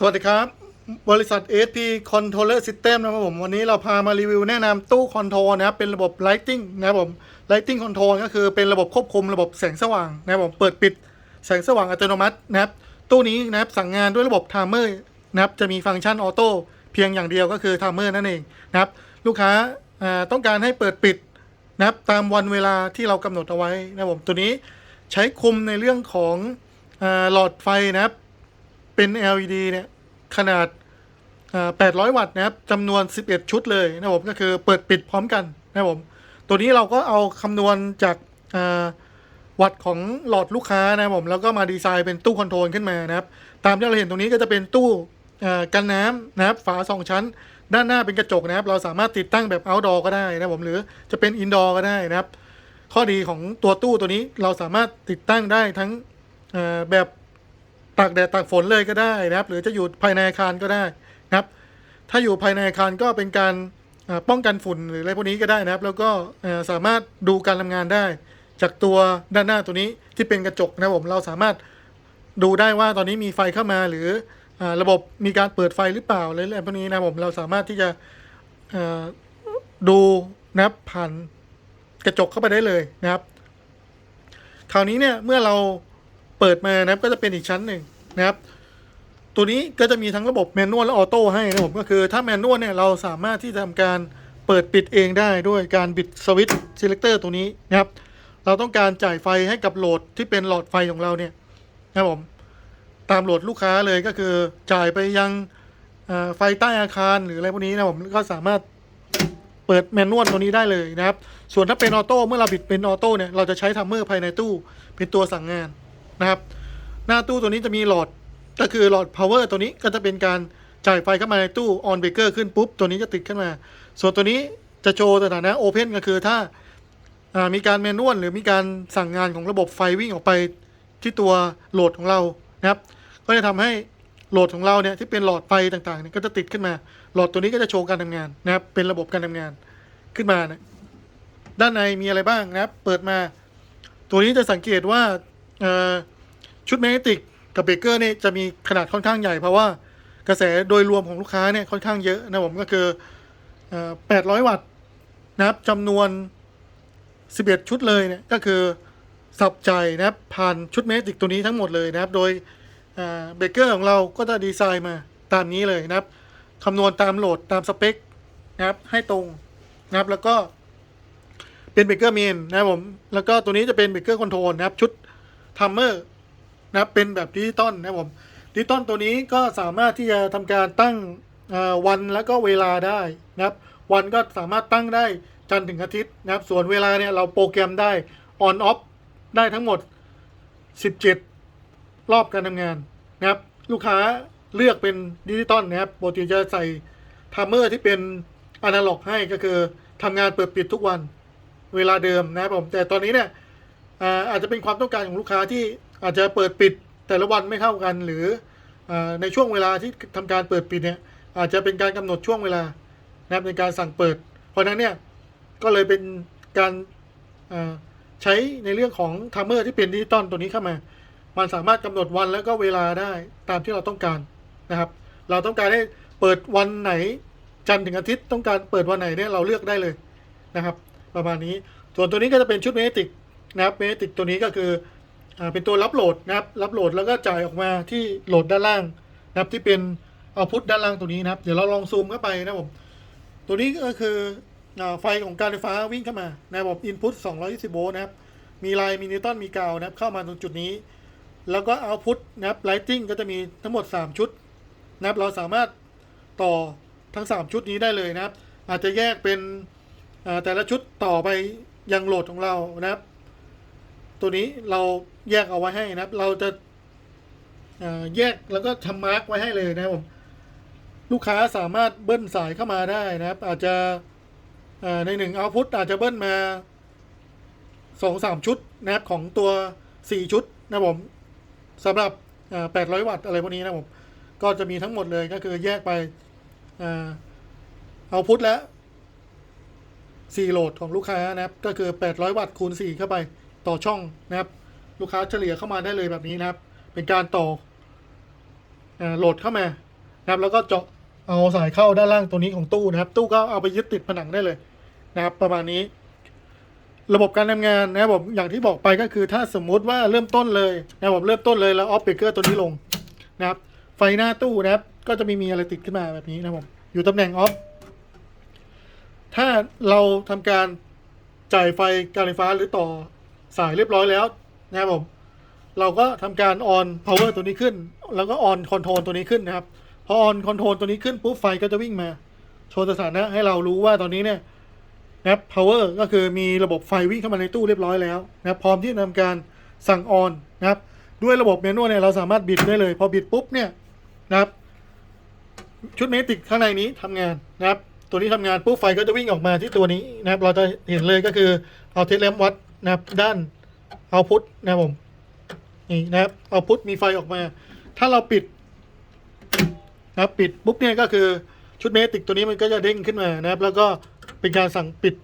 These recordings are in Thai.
สวัสดีครับ บริษัท ASP Controller System นะครับผม วันนี้เราพามารีวิวแนะนำตู้คอนโทรลนะครับ เป็นระบบ Lighting นะครับผม Lighting Control ก็คือเป็นระบบควบคุมระบบแสงสว่างนะครับผม เปิดปิดแสงสว่างอัตโนมัตินะครับ ตู้นี้นะครับสั่งงานด้วยระบบ Timer นะครับ จะมีฟังก์ชันออโต้เพียงอย่างเดียวก็คือ Timer นั่นเองนะครับ ลูกค้าต้องการให้เปิดปิดนะครับตามวันเวลาที่เรากำหนดเอาไว้นะครับผม ตัวนี้ใช้คุมในเรื่องของหลอดไฟนะครับ เป็น LED เนี่ย ขนาด 800 วัตต์นะครับจำนวน 11 ชุดเลยนะครับผมก็คือเปิดปิดพร้อมกันนะครับผม ตัวนี้เราก็เอาคำนวณจากวัตต์ของหลอดลูกค้านะครับผม แล้วก็มาดีไซน์เป็นตู้คอนโทรลขึ้นมานะครับ ตามที่เราเห็นตรงนี้ก็จะเป็นตู้กันน้ำนะครับ ฝาสองชั้น ด้านหน้าเป็นกระจกนะครับ เราสามารถติดตั้งแบบ outdoor ก็ได้นะครับผมหรือจะเป็น indoor ก็ได้นะครับ ข้อดีของตัวตู้ตัวนี้เราสามารถติดตั้งได้ทั้งแบบ ตากแดดตากฝนเลยก็ได้นะครับ หรือจะอยู่ภายในอาคารก็ได้นะครับ ถ้าอยู่ภายในอาคารก็เป็นการป้องกันฝุ่นหรืออะไรพวกนี้ก็ได้นะครับ แล้วก็สามารถดูการทำงานได้ จากตัวด้านหน้าตัวนี้ที่เป็นกระจกนะครับผมเราสามารถดูได้ว่าตอนนี้มีไฟเข้ามาหรือระบบมีการเปิดไฟหรือเปล่าอะไรพวกนี้นะครับผมเราสามารถที่จะดูนะครับผ่านกระจกเข้าไปได้เลยนะครับ คราวนี้เนี่ยเมื่อเรา เปิดมานะครับก็จะเป็นอีกชั้นหนึ่งนะครับ ตัวนี้ก็จะมีทั้งระบบแมนนวลและออโต้ให้นะครับผมก็คือถ้าแมนนวลเนี่ยเราสามารถที่จะทำการเปิดปิดเองได้ด้วยการบิดสวิตช์ selector ตัวนี้นะครับ เราต้องการจ่ายไฟให้กับโหลดที่เป็นหลอดไฟของเราเนี่ยนะครับผมตามโหลดลูกค้าเลยก็คือจ่ายไปยังไฟใต้อาคารหรืออะไรพวกนี้นะครับผมก็สามารถเปิดแมนนวลตัวนี้ได้เลยนะครับ ส่วนถ้าเป็นออโต้เมื่อเราบิดเป็นออโต้เนี่ยเราจะใช้ทัมเมอร์ภายในตู้เป็นตัวสั่งงาน นะครับ หน้าตู้ตัวนี้จะมีหลอดก็คือหลอด power ตัวนี้ก็จะเป็นการจ่ายไฟเข้ามาในตู้ on breaker ขึ้นปุ๊บ ตัวนี้จะติดขึ้นมา ส่วนตัวนี้จะโชว์สถานะ open ก็คือถ้ามีการแมนนวลหรือมีการสั่งงานของระบบไฟวิ่งออกไปที่ตัวโหลดของเรานะครับ ก็จะทำให้โหลดของเราเนี่ยที่เป็นหลอดไฟต่างๆเนี่ยก็จะติดขึ้นมา หลอดตัวนี้ก็จะโชว์การทำงานนะครับ เป็นระบบการทำงานขึ้นมานะด้านในมีอะไรบ้างนะครับ เปิดมา ตัวนี้จะสังเกตว่า ชุดแมกเนติกกับเบเกอร์เนี่ยจะมีขนาดค่อนข้างใหญ่ เพราะว่ากระแสโดยรวมของลูกค้าเนี่ยค่อนข้างเยอะนะผมก็คือเอ่อ800วัตต์นะครับจำนวน 11 ชุดเลยเนี่ยก็คือสับใจนะครับผ่านชุดแมกเนติกตัวนี้ทั้งหมดเลยนะครับ โดยเบเกอร์ของเราก็จะดีไซน์มาตามนี้เลยนะครับคำนวณตามโหลดตามสเปคนะครับให้ตรงนะครับแล้วก็เป็นเบเกอร์เมนนะครับผม แล้วก็ตัวนี้จะเป็นเบเกอร์คอนโทรลนะครับ ชุดทัมเมอร์ นะเป็นแบบดิจิตอลนะครับผมดิจิตอลตัวนี้ก็สามารถที่จะทำการตั้งวันแล้วก็เวลาได้นะครับ วันก็สามารถตั้งได้จันทร์ถึงอาทิตย์นะครับ ส่วนเวลาเนี่ยเราโปรแกรมได้ออนออฟได้ทั้งหมด 17 รอบการทำงานนะครับ ลูกค้าเลือกเป็นดิจิตอลนะครับปกติจะใส่ไทม์เมอร์ที่เป็นอนาล็อกให้ก็คือทำงานเปิดปิดทุกวันเวลาเดิมนะครับผมแต่ตอนนี้เนี่ยอาจจะเป็นความต้องการของลูกค้าที่ อาจจะเปิดปิดแต่ละวันไม่เท่ากัน หรืออในช่วงเวลาที่ทำการเปิดปิดเนี่ยอาจจะเป็นการกำหนดช่วงเวลานะครับในการสั่งเปิด เพราะนั้นเนี่ยก็เลยเป็นการใช้ในเรื่องของไทม์เมอร์ที่เป็นดิจิตอลตัวนี้เข้ามา มันสามารถกำหนดวันแล้วก็เวลาได้ตามที่เราต้องการนะครับ เราต้องการให้เปิดวันไหนจันทร์ถึงอาทิตย์ต้องการเปิดวันไหนเนี่ยเราเลือกได้เลยนะครับ ประมาณนี้ส่วนตัวนี้ก็จะเป็นชุดเมติกนะครับเมติกตัวนี้ก็คือ เป็นตัวรับโหลดนะครับรับโหลดแล้วก็จ่ายออกมาที่โหลดด้านล่างนะครับที่เป็นเอาพุทด้านล่างตัวนี้นะครับ เดี๋ยวเราลองซูมเข้าไปนะครับผมตัวนี้ก็คือไฟของการไฟฟ้าวิ่งเข้ามานะครับอินพุต220โวลต์นะครับ มีไลน์มีนิวตันมีกาวนะครับ เข้ามาตรงจุดนี้ แล้วก็เอาพุทนะครับไลติงก็จะมีทั้งหมด 3 ชุดนะครับเราสามารถต่อทั้ง 3 ชุดนี้ได้เลยนะครับ อาจจะแยกเป็นแต่ละชุดต่อไปยังโหลดของเรานะครับ ตัวนี้เราแยกเอาไว้ให้นะครับ เราจะแยกแล้วก็ทำมาร์กไว้ให้เลยนะครับผมลูกค้าสามารถเบิ้ลสายเข้ามาได้นะครับ อาจจะในหนึ่งเอาพุทอาจจะเบิ้ลมาสองสามชุดนะครับของตัวสี่ชุดนะผมสำหรับอ่า800วัตต์อะไรพวกนี้นะผมก็จะมีทั้งหมดเลยก็คือแยกไปเอาพุทและ4โหลดของลูกค้านะครับ ก็คือ800วัตต์คูณ4เข้าไป ต่อช่องนะครับลูกค้าเฉลี่ยเข้ามาได้เลยแบบนี้นะครับ เป็นการต่อโหลดเข้ามานะครับแล้วก็เจาะเอาสายเข้าด้านล่างตัวนี้ของตู้นะครับ ตู้ก็เอาไปยึดติดผนังได้เลยนะครับ ประมาณนี้ ระบบการทำงานนะครับผมอย่างที่บอกไปก็คือถ้าสมมุติว่าเริ่มต้นเลยนะครับผมเริ่มต้นเลยแล้วออฟเบเกอร์ตัวนี้ลงนะครับ ไฟหน้าตู้นะครับ ก็จะมีมีอะไรติดขึ้นมาแบบนี้นะครับผมอยู่ตำแหน่งออฟถ้าเราทำการจ่ายไฟการไฟฟ้าหรือต่อ สายเรียบร้อยแล้วนะครับผมเราก็ทำการออน power ตัวนี้ขึ้น แล้วก็ออนคอนโทรลตัวนี้ขึ้นนะครับ พอออนคอนโทรลตัวนี้ขึ้นปุ๊บไฟก็จะวิ่งมา โชว์สถานะให้เรารู้ว่าตอนนี้เนี่ยนะครับ power ก็คือมีระบบไฟวิ่งเข้ามาในตู้เรียบร้อยแล้วนะครับพร้อมที่จะทำการสั่งออนนะครับด้วยระบบเมนูเนี่ยเราสามารถบิดได้เลย พอบิดปุ๊บเนี่ยนะครับชุดเมติกข้างในนี้ทำงานนะครับ ตัวนี้ทำงานปุ๊บไฟก็จะวิ่งออกมาที่ตัวนี้นะครับ เราจะเห็นเลยก็คือเอาเทสแลมวัด นะครับ ด้านเอาพุทนะครับผมนี่นะครับเอาพุทมีไฟออกมา ถ้าเราปิดนะครับปิดปุ๊บเนี่ยก็คือชุดเมติกตัวนี้มันก็จะเด้งขึ้นมานะครับ แล้วก็เป็นการสั่งปิด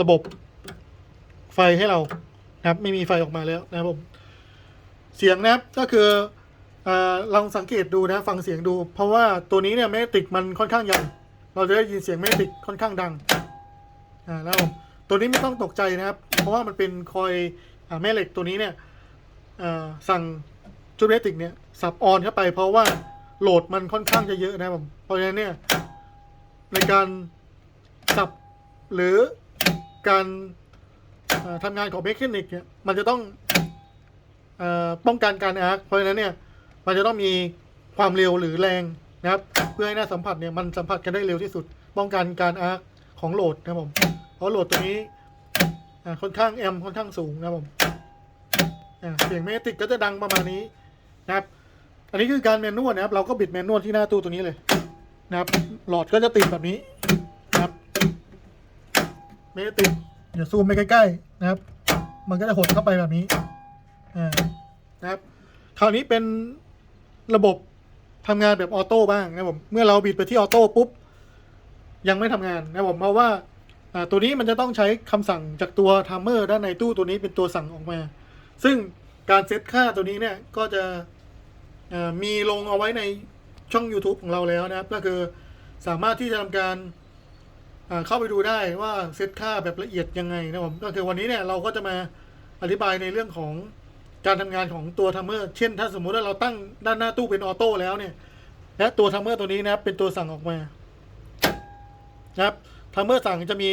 ระบบไฟให้เรานะครับ ไม่มีไฟออกมาแล้วนะครับผมเสียงนะครับก็คือลองสังเกตดูนะฟังเสียงดู เพราะว่าตัวนี้เนี่ยเมติกมันค่อนข้างใหญ่เราจะได้ยินเสียงเมติกค่อนข้างดังอ่าแล้ว ตัวนี้ไม่ต้องตกใจนะครับ เพราะว่ามันเป็นคอยอแม่เหล็กตัวนี้เนี่ยสั่งจูเนติกเนี่ยสับออนเข้าไป เพราะว่าโหลดมันค่อนข้างจะเยอะนะครับผมเพราะฉะนั้นเนี่ยในการสับหรือการทำงานของเมคานิกเนี่ยมันจะต้องอป้องกันการอาร์คเพราะฉะนั้นเนี่ยมันจะต้องมีความเร็วหรือแรงนะครับ เพื่อให้หน้าสัมผัสเนี่ยมันสัมผัสกันได้เร็วที่สุด ป้องกันการอาร์คของโหลดนะครับผม เพราะโหลดตัวนี้ค่อนข้างแอมค่อนข้างสูงนะครับผมเสียงเมติกก็จะดังประมาณนี้นะครับ อันนี้คือการแมนนวลนะครับ เราก็บิดแมนนวลที่หน้าตู้ตัวนี้เลยนะครับ หลอดก็จะติดแบบนี้นะครับเมติกเดี๋ยวซูมไปใกล้ๆนะครับ มันก็จะหดเข้าไปแบบนี้นะครับ คราวนี้เป็นระบบทำงานแบบออโต้บ้างนะครับผม เมื่อเราบิดไปที่ออโต้ปุ๊บยังไม่ทำงานนะครับผมเพราะว่า ตัวนี้มันจะต้องใช้คำสั่งจากตัวทัมเมอร์ด้านในตู้ตัวนี้เป็นตัวสั่งออกมา ซึ่งการเซตค่าตัวนี้เนี่ยก็จะมีลงเอาไว้ในช่อง YouTube ของเราแล้วนะครับ ก็คือสามารถที่จะทำการเข้าไปดูได้ว่าเซตค่าแบบละเอียดยังไงนะครับผมก็คือวันนี้เนี่ยเราก็จะมาอธิบายในเรื่องของการทำงานของตัวทัมเมอร์ เช่น ถ้าสมมุติว่าเราตั้งด้านหน้าตู้เป็นออโต้แล้วเนี่ยและตัวทัมเมอร์ตัวนี้นะครับเป็นตัวสั่งออกมานะครับ ทัมเมอร์สั่งจะมี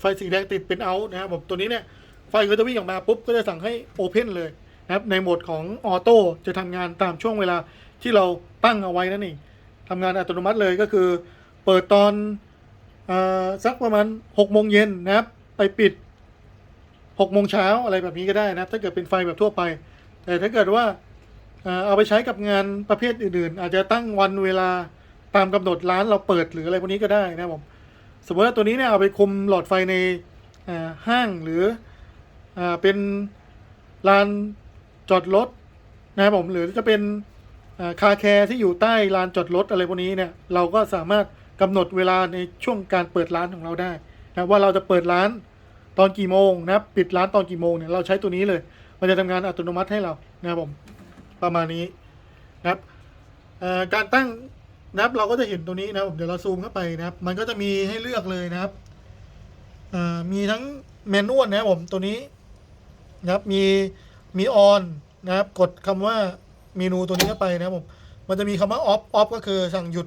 ไฟสีแดงติดเป็นเอานะครับผมตัวนี้เนี่ยไฟก็จะวิ่งออกมาปุ๊บก็จะสั่งให้โอเพนเลยนะครับในโหมดของออโต้จะทำงานตามช่วงเวลาที่เราตั้งเอาไว้นั่นเองทำงานอัตโนมัติเลยก็คือ เปิดตอนอาสักประมาณ6โมงเย็นนะครับ ไปปิด6โมงเช้าอะไรแบบนี้ก็ได้นะครับ ถ้าเกิดเป็นไฟแบบทั่วไป แต่ถ้าเกิดว่าเอาไปใช้กับงานประเภทอื่นๆ อาจจะตั้งวันเวลาตามกำหนดร้านเราเปิดหรืออะไรพวกนี้ก็ได้นะครับผม สมมติว่าตัวนี้เนี่ยเอาไปคุมหลอดไฟในห้างหรืออเป็นลานจอดรถนะครับผมหรือจะเป็นคาแคร์ที่อยู่ใต้ลานจอดรถอะไรพวกนี้เนี่ยเราก็สามารถกำหนดเวลาในช่วงการเปิดร้านของเราได้นะว่าเราจะเปิดร้านตอนกี่โมงนะปิดร้านตอนกี่โมงเนี่ยเราใช้ตัวนี้เลย มันจะทำงานอัตโนมัติให้เรานะครับผมประมาณนี้นะครับการตั้ง นะครับเราก็จะเห็นตัวนี้นะครับเดี๋ยวเราซูมเข้าไปนะครับ มันก็จะมีให้เลือกเลยนะครับมีทั้งแมนนวลนะครับผมตัวนี้นะครับมีมีออนนะครับ กดคำว่าเมนูตัวนี้เข้าไปนะครับผมมันจะมีคำว่าออฟออฟก็คือสั่งหยุด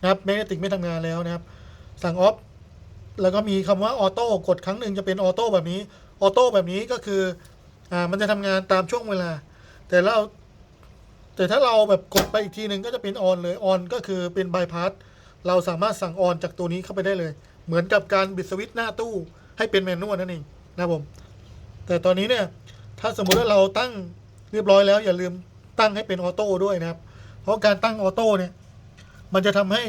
นะครับแมกติกไม่ทำงานแล้วนะครับ สั่งออฟแล้วก็มีคำว่าออโต้กดครั้งหนึ่งจะเป็นออโต้แบบนี้ออโต้แบบนี้ก็คืออ่ามันจะทำงานตามช่วงเวลา แต่เรา แต่ถ้าเราแบบกดไปอีกทีหนึ่งก็จะเป็นออนเลยออนก็คือเป็นบายพาสเราสามารถสั่งออนจากตัวนี้เข้าไปได้เลย เหมือนกับการบิดสวิตช์หน้าตู้ให้เป็นแมนนวลนั่นเองนะครับผม แต่ตอนนี้เนี่ยถ้าสมมุติว่าเราตั้งเรียบร้อยแล้ว อย่าลืมตั้งให้เป็นออโต้ด้วยนะครับ เพราะการตั้งออโต้เนี่ยมันจะทำให้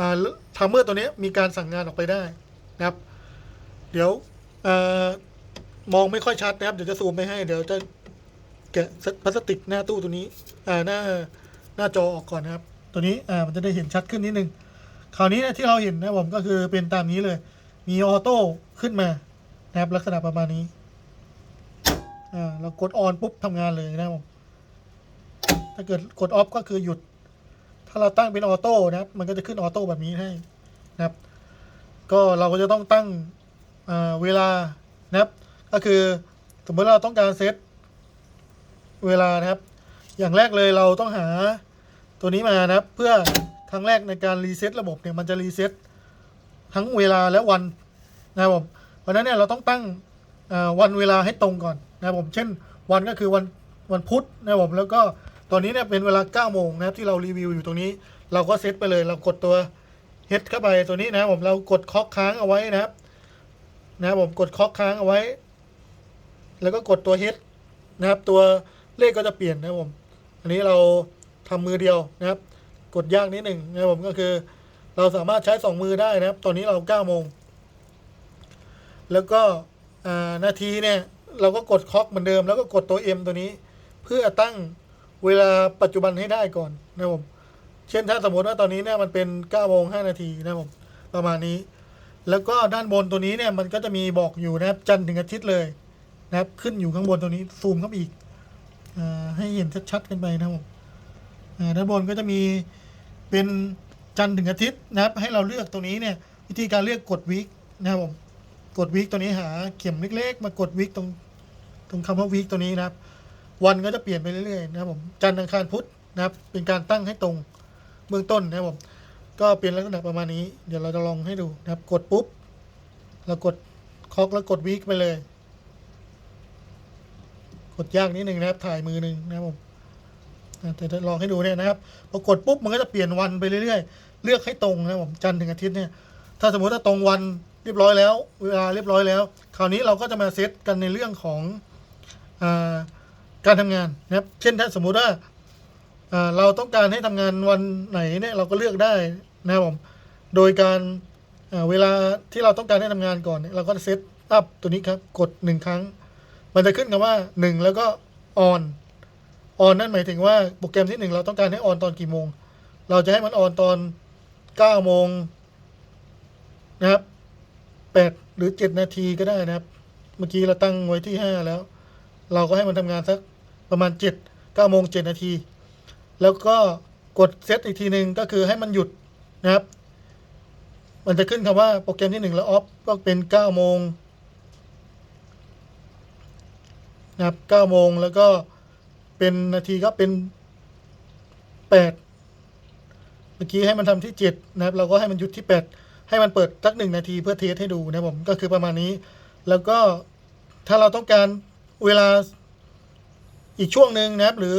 อ่าทัมเมอร์ตัวนี้มีการสั่งงานออกไปได้นะครับ เดี๋ยวอ่อมองไม่ค่อยชัดนะครับ เดี๋ยวจะซูมไปให้ เดี๋ยวจะ แกะพลาสติกหน้าตู้ตัวนี้ อ่าหน้าหน้าจอออกก่อนนะครับ ตัวนี้อ่ามันจะได้เห็นชัดขึ้นนิดนึงคราวนี้นยที่เราเห็นนะผมก็คือเป็นตามนี้เลย มีออโต้ขึ้นมานะครับลักษณะประมาณนี้อ่าเรากดออนปุ๊บทำงานเลยนะผมถ้าเกิดกดออฟก็คือหยุด ถ้าเราตั้งเป็นออโต้นะครับ มันก็จะขึ้นออโต้แบบนี้ให้นะครับ ก็เราก็จะต้องตั้งอ่าเวลานะครับ ก็คือสมมติเราต้องการเซต เวลานะครับ อย่างแรกเลยเราต้องหาตัวนี้มานะครับ เพื่อครั้งแรกในการรีเซ็ตระบบเนี่ยมันจะรีเซ็ตทั้งเวลาและวันนะครับผมเพราะนั้นเนี่ยเราต้องตั้งวันเวลาให้ตรงก่อนนะครับผมเช่นวันก็คือวันวันพุธนะครับผมแล้วก็ตอนนี้เนี่ยเป็นเวลา 9 โมงนะครับที่เรารีวิวอยู่ตรงนี้ เราก็เซตไปเลย เรากดตัวเฮดเข้าไปตัวนี้นะครับผมเรากดคอกค้างเอาไว้นะครับ นะครับผมกดคอกค้างเอาไว้ แล้วก็กดตัวเฮดนะครับตัว เลขก็จะเปลี่ยนนะครับผม อันนี้เราทำมือเดียวนะครับ กดยากนิดหนึ่งนะครับผมก็คือ เราสามารถใช้สองมือได้นะครับ ตอนนี้เราเก้าโมง แล้วก็นาทีเนี่ยเราก็กดเคอกเหมือนเดิม แล้วก็กดตัว M ตัวนี้ เพื่อตั้งเวลาปัจจุบันให้ได้ก่อนนะครับผม เช่นถ้าสมมติว่าตอนนี้เนี่ยมันเป็น9โมง5นาทีนะครับผมประมาณนี้ แล้วก็ด้านบนตัวนี้เนี่ยมันก็จะมีบอกอยู่นะครับจันทร์ถึงอาทิตย์เลยนะครับขึ้นอยู่ข้างบนตัวนี้ซูมเข้าไปอีก ให้เห็นชัดๆกันไปนะครับผมด้านบนก็จะมีเป็นจันทร์ถึงอาทิตย์นะครับ ให้เราเลือกตัวนี้เนี่ยวิธีการเลือกกดวิกนะครับผมกดวิกตัวนี้หาเข็มเล็ก ๆ มากดวิกตรงตรงคำว่าวิกตัวนี้นะครับ วันก็จะเปลี่ยนไปเรื่อยๆนะครับผมจันทร์อังคารพุธนะครับ เป็นการตั้งให้ตรงเบื้องต้นนะครับผมก็เป็นลักษณะประมาณนี้ เดี๋ยวเราจะลองให้ดูนะครับ กดปุ๊บเรากดคอกแล้วกดวิกไปเลย กดยากนิดหนึ่งนะครับ ถ่ายมือหนึ่งนะครับผมแต่จะลองให้ดูเนี่ยนะครับพอกดปุ๊บมันก็จะเปลี่ยนวันไปเรื่อยๆ เลือกให้ตรงนะครับผมจันทร์ถึงอาทิตย์เนี่ย ถ้าสมมติว่าตรงวันเรียบร้อยแล้ว เวลาเรียบร้อยแล้ว คราวนี้เราก็จะมาเซตกันในเรื่องของอการทำงานนะครับ เช่นถ้าสมมุติว่าเราต้องการให้ทำงานวันไหนเนี่ยเราก็เลือกได้นะครับผม โดยการเวลาที่เราต้องการให้ทำงานก่อนเนี่ยเราก็เซตอัพตัวนี้ครับ กดหนึ่งครั้ง มันจะขึ้นคำว่าหนึ่งแล้วก็ออนออนนั่นหมายถึงว่าโปรแกรมที่หนึ่งเราต้องการให้ออนตอนกี่โมง เราจะให้มันออนตอนเก้าโมงนะครับแปดหรือเจ็ดนาทีก็ได้นะครับ เมื่อกี้เราตั้งไว้ที่ห้าแล้ว เราก็ให้มันทำงานสักประมาณเจ็ดเก้าโมงเจ็ดนาที แล้วก็กดเซตอีกทีหนึ่งก็คือให้มันหยุดนะครับ มันจะขึ้นคำว่าโปรแกรมที่หนึ่งแล้วออฟก็เป็นเก้าโมง นะครับเก้าโมงแล้วก็เป็นนาทีก็เป็นแปดเมื่อกี้ให้มันทำที่เจ็ดนะครับ เราก็ให้มันหยุดที่แปดให้มันเปิดสักหนึ่งนาทีเพื่อเทสให้ดูนะผมก็คือประมาณนี้ แล้วก็ถ้าเราต้องการเวลาอีกช่วงหนึ่งนะครับ หรือ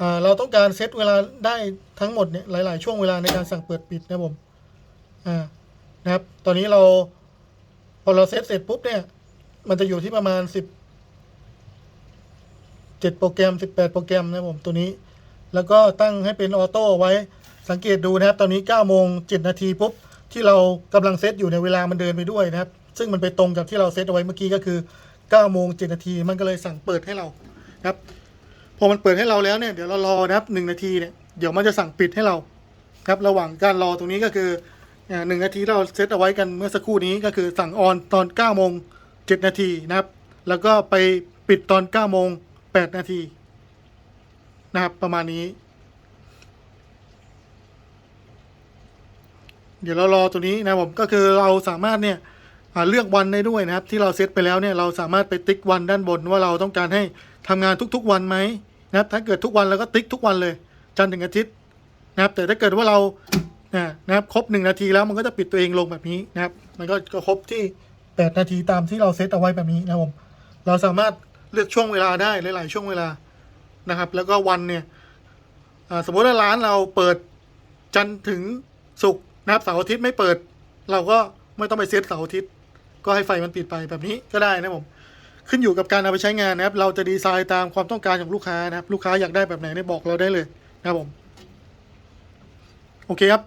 อเราต้องการเซตเวลาได้ทั้งหมดเนี่ยหลาย ๆ ช่วงเวลาในการสั่งเปิดปิดนะผมอ่านะครับ ตอนนี้เราพอเราเซตเสร็จปุ๊บเนี่ย มันจะอยู่ที่ประมาณสิบ เจ็ดโปรแกรมสิบแปดโปรแกรมนะครับผมตัวนี้ แล้วก็ตั้งให้เป็นออโต้ไว้สังเกตดูนะครับ ตอนนี้9โมง7นาทีปุ๊บที่เรากำลังเซตอยู่ในเวลามันเดินไปด้วยนะครับ ซึ่งมันไปตรงกับที่เราเซตเอาไว้เมื่อกี้ก็คือ9โมง7นาทีมันก็เลยสั่งเปิดให้เรานะครับพอมันเปิดให้เราแล้วเนี่ยเดี๋ยวเรารอนะครับหนึ่งนาทีเนี่ยเดี๋ยวมันจะสั่งปิดให้เราครับระหว่างการรอตรงนี้ก็คือหนึ่งนาทีที่เราเซตเอาไว้กันเมื่อสักครู่นี้ก็คือสั่งออนตอน9โมง7นาทีนะครับ แล้วก็ไปปิดตอน9โมง 8นาที นะครับ ประมาณนี้ เดี๋ยวเรารอตัวนี้นะผมก็คือเราสามารถเนี่ยเลือกวันได้ด้วยนะครับ ที่เราเซตไปแล้วเนี่ยเราสามารถไปติ๊กวันด้านบนว่าเราต้องการให้ทำงานทุกๆวันไหมนะครับ ถ้าเกิดทุกวันเราก็ติ๊กทุกวันเลย จันทร์ถึงอาทิตย์นะครับ แต่ถ้าเกิดว่าเราอ่านะครับครบหนึ่งนาทีแล้วมันก็จะปิดตัวเองลงแบบนี้นะครับ มันก็ครบที่แปดนาทีตามที่เราเซตเอาไว้แบบนี้นะผมเราสามารถ เลือกช่วงเวลาได้หลาย ๆ ช่วงเวลานะครับ แล้วก็วันเนี่ยสมมติว่าร้านเราเปิดจันทร์ถึงศุกร์นะครับเสาร์อาทิตย์ไม่เปิด เราก็ไม่ต้องไปเซตเสาร์อาทิตย์ก็ให้ไฟมันปิดไปแบบนี้ก็ได้นะครับผมขึ้นอยู่กับการเอาไปใช้งานนะครับ เราจะดีไซน์ตามความต้องการของลูกค้านะครับ ลูกค้าอยากได้แบบไหนเนี่ยบอกเราได้เลยนะครับผม โอเคครับ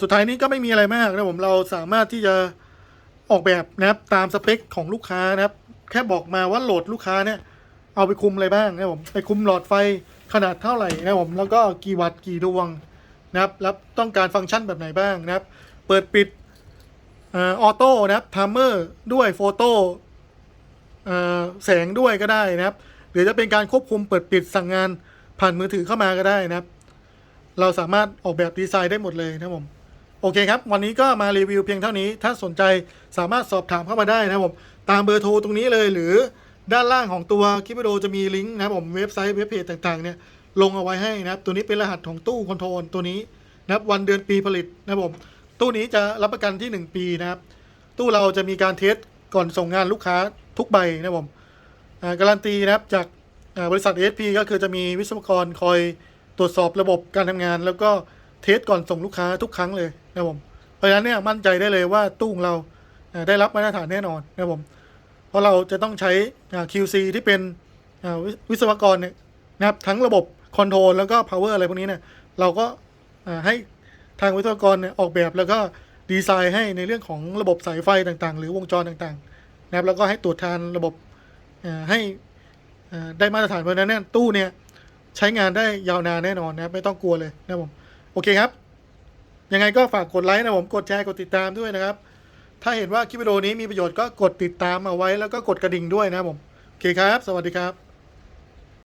สุดท้ายนี้ก็ไม่มีอะไรมากนะครับผมเราสามารถที่จะออกแบบนะครับตามสเปคของลูกค้านะครับ แค่บอกมาว่าโหลดลูกค้าเนี่ยเอาไปคุมอะไรบ้างนะผมไปคุมหลอดไฟขนาดเท่าไหร่นะผมแล้วก็กี่วัตต์กี่ดวงนะครับแล้วต้องการฟังก์ชันแบบไหนบ้างนะครับ เปิดปิดออโต้นะครับทัมเมอร์ด้วยโฟโต้แสงด้วยก็ได้นะครับ หรือจะเป็นการควบคุมเปิดปิดสั่งงานผ่านมือถือเข้ามาก็ได้นะครับ เราสามารถออกแบบดีไซน์ได้หมดเลยนะผมโอเคครับ วันนี้ก็มารีวิวเพียงเท่านี้ ถ้าสนใจสามารถสอบถามเข้ามาได้นะผม ตามเบอร์โทรตรงนี้เลยหรือด้านล่างของตัวคลิปวิดีโอจะมีลิงก์นะครับผมเว็บไซต์เว็บเพจต่างๆเนี่ยลงเอาไว้ให้นะครับ ตัวนี้เป็นรหัสของตู้คอนโทรลตัวนี้นะครับวันเดือนปีผลิตนะครับผมตู้นี้จะรับประกันที่ 1 ปีนะครับ ตู้เราจะมีการเทสก่อนส่งงานลูกค้าทุกใบนะครับผมการันตีนะครับจากบริษัท ESP ก็คือจะมีวิศวกรคอยตรวจสอบระบบการทำงาน แล้วก็เทสก่อนส่งลูกค้าทุกครั้งเลยนะครับผมเพราะฉะนั้นเนี่ยมั่นใจได้เลยว่าตู้ของเราได้รับมาตรฐานแน่นอนนะครับผม ราะเราจะต้องใช้ QC ที่เป็นวิศวกรเนี่ยนะครับทั้งระบบคอนโทรลแล้วก็ power อะไรพวกนี้เนี่ยเราก็ให้ทางวิศวกรเนี่ยออกแบบแล้วก็ดีไซน์ให้ในเรื่องของระบบสายไฟต่างๆ หรือวงจรต่างๆนะครับแล้วก็ให้ตรวจทานระบบให้ได้มาตรฐานเพราะนั้นเนี่ยตู้เนี่ยใช้งานได้ยาวนานแน่นอนนะครับไม่ต้องกลัวเลยนะครับผมโอเคครับ ยังไงก็ฝากกดไลค์นะผมกดแชร์กดติดตามด้วยนะครับ ถ้าเห็นว่าคลิปวิดีโอนี้มีประโยชน์ก็กดติดตามเอาไว้แล้วก็กดกระดิ่งด้วยนะครับผม โอเคครับ สวัสดีครับ